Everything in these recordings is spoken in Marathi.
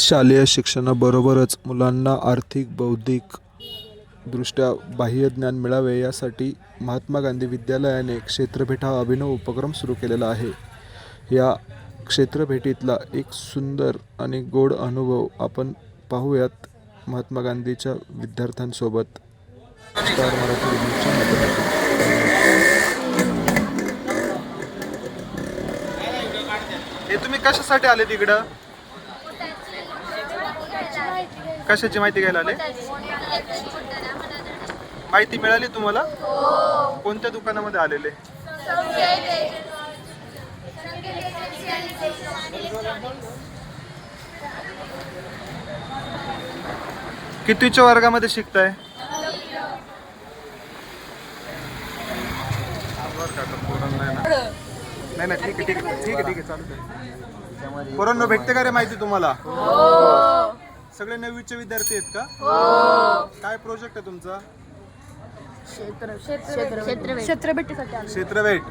शालेय शिक्षणाबरोबरच मुलांना आर्थिक बौद्धिक दृष्ट्या बाह्य ज्ञान मिळावे यासाठी महात्मा गांधी विद्यालयाने क्षेत्रभेट हा अभिनव उपक्रम सुरू केलेला आहे. या क्षेत्रभेटीतला एक सुंदर आणि गोड अनुभव आपण पाहूयात महात्मा गांधीच्या विद्यार्थ्यांसोबत. स्टार मराठी न्यूजच्या माध्यमातून. हे तुम्ही कशासाठी आले तिकडं? कशाची माहिती घ्यायला आले? माहिती मिळाली तुम्हाला? कोणत्या दुकानामध्ये आलेले? कितीच्या वर्गामध्ये शिकताय? नाही नाही ठीक आहे ठीक आहे ठीक आहे ठीक आहे चालू पोरांना भेटते का रे माहिती तुम्हाला? सगळे नववीचे विद्यार्थी आहेत का? काय प्रोजेक्ट आहे तुमचा? क्षेत्रभेट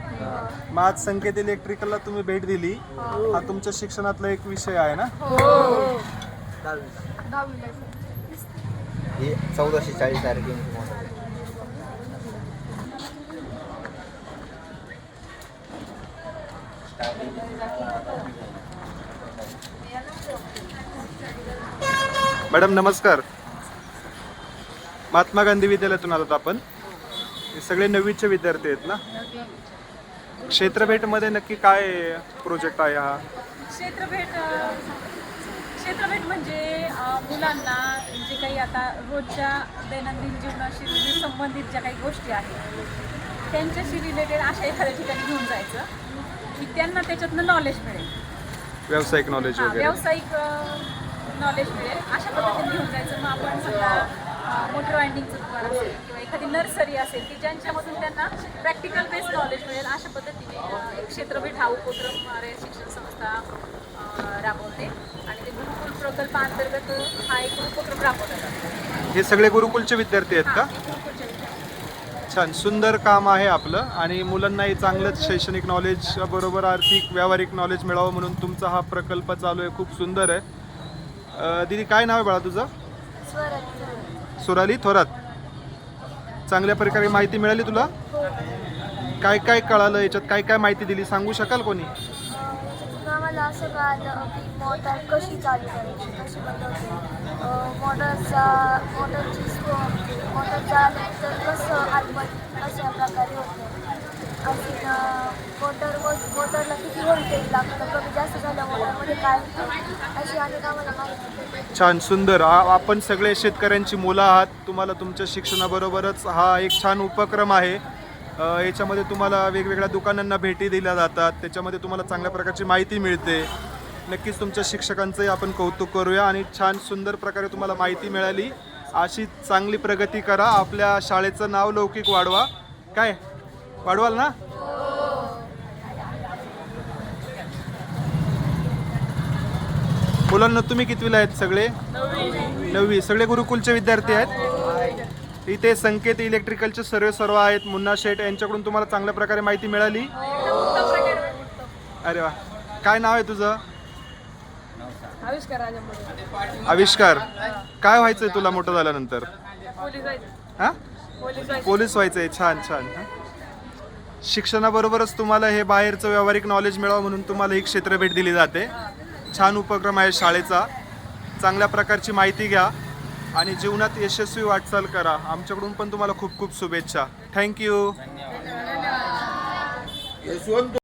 मग आज संकेत इलेक्ट्रिकलला तुम्ही भेट दिली. हा. तुमच्या शिक्षणातला एक विषय आहे ना? हे. चौदाशे चाळीस तारखे मॅडम नमस्कार. महात्मा गांधी विद्यालयातून आलात आपण. हे सगळे नववीचे विद्यार्थी आहेत ना? क्षेत्रभेटमध्ये नक्की काय प्रोजेक्ट आहे हा? क्षेत्रभेट अ, क्षेत्रभेट म्हणजे अ, मुलांना जे काही आता रोजच्या दैनंदिन जीवनाशी संबंधित ज्या काही गोष्टी आहेत त्यांच्याशी रिलेटेड अशा एखाद्या ठिकाणी घेऊन जायचं की त्यांना त्याच्यातनं नॉलेज मिळेल. व्यावसायिक नॉलेज हां वगैरे. व्यावसायिक नॉलेज मिळेल. अशा पद्धतीने घेऊन जायचं. मग आपण समजा मोटर वाइंडिंगचं दुकान असेल किंवा एखादी नर्सरी असेल की ज्यांच्यामधून त्यांना प्रॅक्टिकल बेस नॉलेज मिळेल अशा पद्धतीने एक क्षेत्रभेट हा उपक्रम शिक्षण संस्था राबवते. आणि ते गुरुकुल प्रकल्पाअंतर्गत हा एक उपक्रम राबवला जातो. हे सगळे गुरुकुलचे विद्यार्थी आहेत का. छान. सुंदर काम आहे आपलं आणि मुलांनाही चांगलंच शैक्षणिक नॉलेज बरोबर आर्थिक व्यावहारिक नॉलेज मिळावं म्हणून तुमचा हा प्रकल्प चालू आहे. खूप सुंदर आहे. अं, दीदी काय नाव आहे बाळा तुझं? सुराली थोरात. चांगल्या प्रकारे माहिती मिळाली तुला? काय काय कळालं याच्यात? काय काय माहिती दिली? सांगू शकाल कोणी? आम्हाला असं कळालं की मोटर कशी चालू करायची कशी बनवायची मोटरचा मोटरची स्पो मोटर चालल्यानंतर कसं आतमध्ये अशा प्रकारे होतं. अजून मोटर मोटरला किती व्होल्टेज लागतं? कमी जास्त झालं मोटरमध्ये काय अशी अनेक आम्हाला माहिती छान सुंदर. आ- आपण सगळे शेतकऱ्यांची मुलं आहात. तुम्हाला तुमच्या शिक्षणाबरोबरच हा एक छान उपक्रम आहे. अ, याच्यामध्ये तुम्हाला वेगवेगळ्या दुकानांना भेटी दिल्या जातात. त्याच्यामध्ये तुम्हाला चांगल्या प्रकारची माहिती मिळते. नक्कीच तुमच्या शिक्षकांचंही आपण कौतुक करूया आणि छान सुंदर प्रकारे तुम्हाला माहिती मिळाली. अशी चांगली प्रगती करा. आपल्या शाळेचं नाव लौकिक वाढवा. काय? वाढवाल ना? मुलांना तुम्ही कितवीला आहेत सगळे? नववी. सगळे गुरुकुलचे विद्यार्थी आहेत. इथे संकेत इलेक्ट्रिकलचे सर्व सर्व आहेत. मुन्ना शेठ यांच्याकडून तुम्हाला चांगल्या प्रकारे माहिती मिळाली. अरे वा. काय नाव आहे तुझं? आविष्कार. काय व्हायचंय तुला मोठं झाल्यानंतर? पोलीस व्हायचं. हा? पोलीस व्हायचं. पोलीस व्हायचंय. छान छान? शिक्षणाबरोबरच तुम्हाला हे बाहेरचं व्यावहारिक नॉलेज मिळावं म्हणून तुम्हाला ही क्षेत्रभेट दिली जाते. छान उपक्रम आहे शाळेचा. चांगल्या प्रकारची माहिती घ्या आणि जीवनात यशस्वी वाटचाल करा. आमच्याकडून पण तुम्हाला खूप खूप शुभेच्छा. थँक्यू